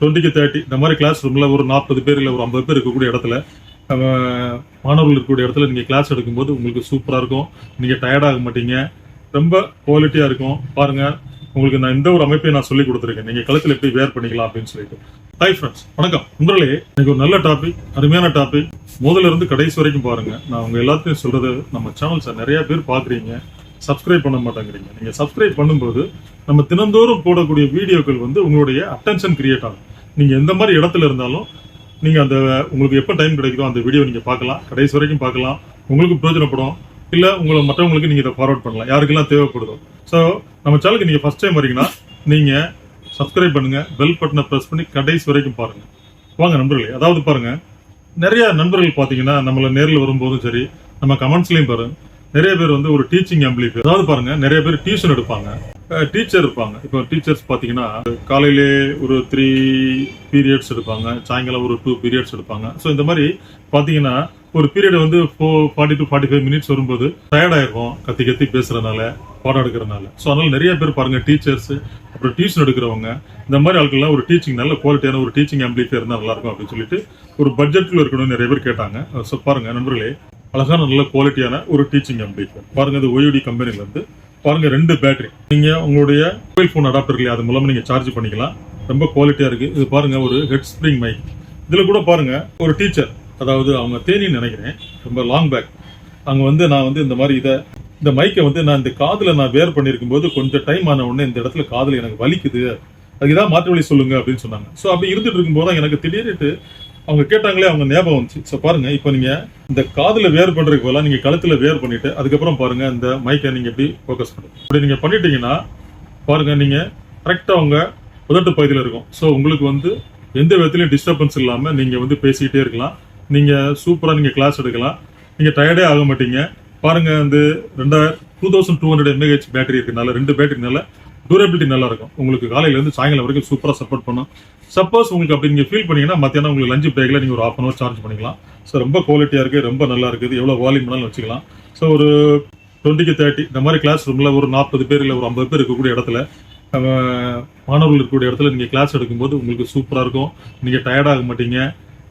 டுவெண்ட்டிக்கு தேர்ட்டி. இந்த மாதிரி கிளாஸ் ரூமில் ஒரு நாற்பது பேர் இல்லை ஒரு ஐம்பது பேர் இருக்கக்கூடிய இடத்துல நம்ம மாணவர்கள் இருக்கக்கூடிய இடத்துல நீங்கள் கிளாஸ் எடுக்கும்போது உங்களுக்கு சூப்பராக இருக்கும். நீங்கள் டயர்டாக மாட்டீங்க. ரொம்ப குவாலிட்டியாக இருக்கும். பாருங்கள் உங்களுக்கு நான் இந்த ஒரு அமைப்பை நான் சொல்லி கொடுத்துருக்கேன். நீங்கள் கழுத்தில் எப்படி வேர் பண்ணிக்கலாம் அப்படின்னு சொல்லிட்டு. ஹாய் ஃப்ரெண்ட்ஸ் வணக்கம். உங்களே எனக்கு ஒரு நல்ல டாபிக் அருமையான டாபிக் முதல்ல இருந்து கடைசி வரைக்கும் பாருங்கள் நான் உங்கள் எல்லாத்தையும் சொல்கிறது நம்ம சேனல்ஸை நிறையா பேர் பார்க்குறீங்க. சப்ஸ்கிரைப் பண்ண மாட்டேங்கிறீங்க. நீங்கள் சப்ஸ்கிரைப் பண்ணும்போது நம்ம தினந்தோறும் போடக்கூடிய வீடியோக்கள் வந்து உங்களுடைய அட்டென்ஷன் கிரியேட் ஆகும். நீங்கள் எந்த மாதிரி இடத்துல இருந்தாலும் நீங்கள் அந்த உங்களுக்கு எப்போ டைம் கிடைக்குதோ அந்த வீடியோ நீங்கள் பார்க்கலாம். கடைசி வரைக்கும் பார்க்கலாம். உங்களுக்கு பிரயோஜனப்படும். இல்லை உங்களை மற்றவங்களுக்கு நீங்கள் இதை ஃபார்வர்ட் பண்ணலாம். யாருக்கெல்லாம் தேவைப்படுதோ. ஸோ நம்ம சேனலுக்கு நீங்கள் ஃபஸ்ட் டைம் வரீங்கன்னா நீங்கள் சப்ஸ்கிரைப் பண்ணுங்கள் பெல் பட்டனை ப்ரெஸ் பண்ணி கடைசி வரைக்கும் பாருங்கள் வாங்க நண்பர்களே. அதாவது பாருங்க. நிறைய நண்பர்கள் பார்த்தீங்கன்னா நம்மளை நேரில் வரும்போதும் சரி நம்ம கமெண்ட்ஸ்லேயும் பாருங்கள் நிறைய பேர் வந்து ஒரு டீச்சிங் ஆம்பிளிஃபையர் அதாவது பாருங்கள் நிறைய பேர் டியூஷன் எடுப்பாங்க. டீச்சர் இருப்பாங்க. இப்போ டீச்சர்ஸ் பார்த்தீங்கன்னா காலையிலே ஒரு த்ரீ பீரியட்ஸ் எடுப்பாங்க. சாயங்காலம் ஒரு டூ பீரியட்ஸ் எடுப்பாங்க. ஸோ இந்த மாதிரி பாத்தீங்கன்னா ஒரு பீரியட் வந்து four forty to forty five minutes வரும்போது டயர்டாயிருக்கும் கத்தி கத்தி பேசுறதுனால பாடம் எடுக்கிறதுனால. ஸோ அதனால நிறைய பேர் பாருங்க டீச்சர்ஸ் அப்புறம் டியூஷன் எடுக்கிறவங்க. இந்த மாதிரி ஆட்கள்லாம் ஒரு டீச்சிங் நல்ல குவாலிட்டியான ஒரு டீச்சிங் ஆம்பிளிஃபையர் இருந்தால் நல்லா இருக்கும் அப்படின்னு சொல்லிட்டு ஒரு பட்ஜெட்டில் இருக்கணும்னு நிறைய பேர் கேட்டாங்க. ஸோ பாருங்க நண்பர்களே அழகான நல்ல குவாலிட்டியான ஒரு டீச்சிங் ஆம்பிளிஃபையர் பாருங்க இது ஓயுடி கம்பெனிலேருந்து பாருங்கள் பாருங்க ரெண்டு பேட்டரி நீங்க உங்களுடைய மொபைல் ஃபோன் அடாப்டர் இல்லையா அது மூலமா நீங்க சார்ஜ் பண்ணிக்கலாம். ரொம்ப குவாலிட்டியா இருக்கு. இது பாருங்க ஒரு ஹெட் ஸ்ப்ரிங் மைக் இதுல கூட பாருங்க ஒரு டீச்சர் அதாவது அவங்க தேனின்னு நினைக்கிறேன் ரொம்ப லாங் பேக் அங்க வந்து நான் வந்து இந்த மாதிரி இதை இந்த மைக்கை வந்து நான் இந்த காதுல நான் வேர் பண்ணியிருக்கும் போது கொஞ்சம் டைம் ஆன உடனே இந்த இடத்துல காதுல எனக்கு வலிக்குது. அதுக்கு ஏதாவது மாற்று வழி சொல்லுங்க அப்படின்னு சொன்னாங்க. ஸோ அப்படி இருந்துட்டு இருக்கும்போது எனக்கு திடீர்னு அவங்க கேட்டாங்களே அவங்க ஞாபகம் வந்துச்சு. ஸோ பாருங்க இப்போ நீங்க இந்த காதுல வேர் பண்றதுக்கு பதிலாக நீங்க கழுத்துல வேர் பண்ணிட்டு அதுக்கப்புறம் பாருங்க இந்த மைக்கை நீங்க எப்படி ஃபோக்கஸ் பண்ணுங்க இப்படி நீங்க பண்ணிட்டீங்கன்னா பாருங்க நீங்க கரெக்டா உங்க உதட்டு பகுதியில் இருக்கும். ஸோ உங்களுக்கு வந்து எந்த விதத்துலையும் டிஸ்டர்பன்ஸ் இல்லாம நீங்க வந்து பேசிக்கிட்டே இருக்கலாம். நீங்க சூப்பராக நீங்க கிளாஸ் எடுக்கலாம். நீங்க டயர்டே ஆக மாட்டீங்க. பாருங்க வந்து ரெண்டாயிரம் two thousand two hundred M A H battery இருக்கனால ரெண்டு பேட்டரினால டூரபிலிட்டி நல்லா இருக்கும் உங்களுக்கு காலையிலேருந்து சாயங்காலம் வரைக்கும் சூப்பராக சப்போர்ட் பண்ணும். சப்போஸ் உங்களுக்கு அப்படி நீங்கள் ஃபீல் பண்ணீங்கன்னா மத்தியானம் உங்களுக்கு லஞ்ச் பிரேக்கில் நீங்கள் ஒரு ஆஃப் அன் அவர் சார்ஜ் பண்ணிக்கலாம். ஸோ ரொம்ப குவாலிட்டியாக இருக்குது ரொம்ப நல்லா இருக்குது. எவ்வளோ வால்யூம் வேணாலும் வச்சுக்கலாம். ஸோ ஒரு டுவெண்ட்டிக்கு தேர்ட்டி இந்த மாதிரி கிளாஸ் ரூமில் ஒரு நாற்பது பேர் இல்லை ஒரு ஐம்பது பேர் இருக்கக்கூடிய இடத்துல நம்ம மாணவர்கள் இருக்கக்கூடிய இடத்துல நீங்கள் கிளாஸ் எடுக்கும்போது உங்களுக்கு சூப்பராக இருக்கும். நீங்கள் டயர்டாக மாட்டீங்க.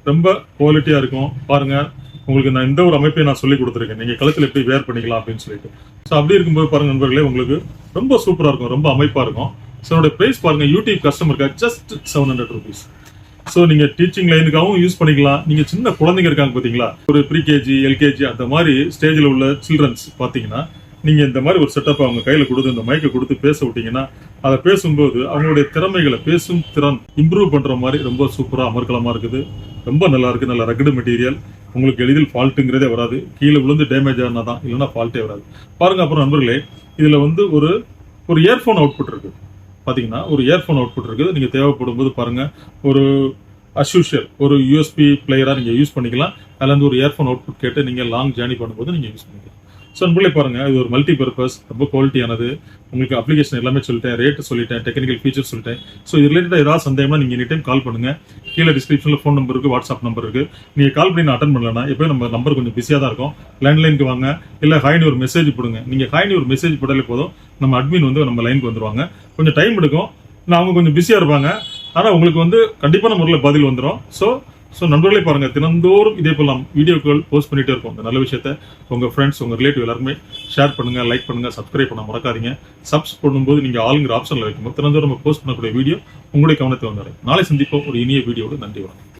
ரொம்ப குவாலிட்டியாக இருக்கும். பாருங்கள் உங்களுக்கு நான் இந்த ஒரு அமைப்பை நான் சொல்லி கொடுத்துருக்கேன். நீங்கள் கழுத்தில் எப்படி வேர் பண்ணிக்கலாம் அப்படின்னு சொல்லிட்டு. ஸோ அப்படி இருக்கும்போது பாருங்கள் நண்பர்களே உங்களுக்கு ரொம்ப சூப்பராக இருக்கும் ரொம்ப அமைப்பாக இருக்கும். ஸோ என்னோட பிரைஸ் பாருங்க யூடியூப் கஸ்டமருக்கு just seven hundred rupees so நீங்க டீச்சிங் லைனுக்காகவும் யூஸ் பண்ணிக்கலாம். நீங்கள் சின்ன குழந்தைங்க இருக்காங்க பார்த்தீங்களா ஒரு ப்ரீகேஜி எல்கேஜி அந்த மாதிரி ஸ்டேஜில் உள்ள சில்ட்ரன்ஸ் பார்த்தீங்கன்னா நீங்கள் இந்த மாதிரி ஒரு செட்டப் அவங்க கையில் கொடுத்து இந்த மைக்கை கொடுத்து பேச விட்டீங்கன்னா அதை பேசும்போது அவங்களுடைய திறமைகளை பேசும் திறன் இம்ப்ரூவ் பண்ணுற மாதிரி ரொம்ப சூப்பராக அமர்க்கலமாக இருக்குது. ரொம்ப நல்லா இருக்குது நல்ல ரகடு மெட்டீரியல் உங்களுக்கு எளிதில் ஃபால்ட்டுங்கிறதே வராது. கீழே விழுந்து டேமேஜ் ஆனா தான் இல்லைன்னா ஃபால்ட்டே வராது. பாருங்க அப்புறம் நண்பர்களே இதில் வந்து ஒரு ஒரு இயர்ஃபோன் அவுட்புட் இருக்குது பார்த்தீங்கன்னா ஒரு இயர்ஃபோன் அவுட்புட் இருக்குது நீங்கள் தேவைப்படும் போது பாருங்க. ஒரு அஸ்யூஷியல் ஒரு யூஎஸ்பி பிளேயராக நீங்கள் யூஸ் பண்ணிக்கலாம். அதில் வந்து ஒரு இயர்ஃபோன் அவுட்புட் கேட்டு நீங்கள் லாங் ஜேர்னி பண்ணும்போது நீங்கள் யூஸ் பண்ணிக்கலாம். ஸோ நண்பர்களே பாருங்க இது ஒரு மல்டி பர்பஸ் ரொம்ப குவாலிட்டியானது உங்களுக்கு அப்ளிகேஷன் எல்லாமே சொல்லிட்டேன் ரேட்டு சொல்லிட்டேன் டெக்னிக்கல் ஃபீச்சர் சொல்லிட்டேன். ஸோ இது ரிலேட்டட் ஏதாவது சந்தேகம்னா நீங்கள் எனி டைம் கால் பண்ணுங்க. கீழே டிஸ்கிரிப்ஷனில் ஃபோன் நம்பர் இருக்கு வாட்ஸ்அப் நம்பர் இருக்கு. நீங்கள் கால் பண்ணி நான் அட்டன் பண்ணலன்னா எப்பயும் நம்ம நம்பர் கொஞ்சம் பிஸியாக தான் இருக்கும். லேண்ட்லைனுக்கு வாங்க இல்லை ஹாய்னு ஒரு மெசேஜ் போடுங்க. நீங்கள் ஹாய்னு ஒரு மெசேஜ் போட்டாலே போதும் நம்ம அட்மின் வந்து நம்ம லைனுக்கு வந்துருவாங்க. கொஞ்சம் டைம் எடுக்கும். நான் அவங்க கொஞ்சம் பிஸியாக இருப்பாங்க. ஆனால் உங்களுக்கு வந்து கண்டிப்பான முறையில் பதில் வந்துடும் ஸோ ஸோ நண்பர்களே பாருங்க தினந்தோறும் இதே போல் வீடியோக்கள் போஸ்ட் பண்ணிட்டே இருப்போம். இந்த நல்ல விஷயத்த உங்க ஃப்ரெண்ட்ஸ் உங்கள் ரிலேட்டிவ் எல்லாருமே ஷேர் பண்ணுங்க லைக் பண்ணுங்கள் சப்ஸ்கிரைப் பண்ண மறக்காதீங்க. சப்ஸ் பண்ணும்போது நீங்கள் ஆளுங்கிற ஆப்ஷனில் வைக்கும்போது தினந்தோறும் நம்ம போஸ்ட் பண்ணக்கூடிய வீடியோ உங்களுடைய கவனத்தை வந்துடும் நாளை சந்திப்போம். ஒரு இனிய வீடியோட நன்றி வணக்கம்.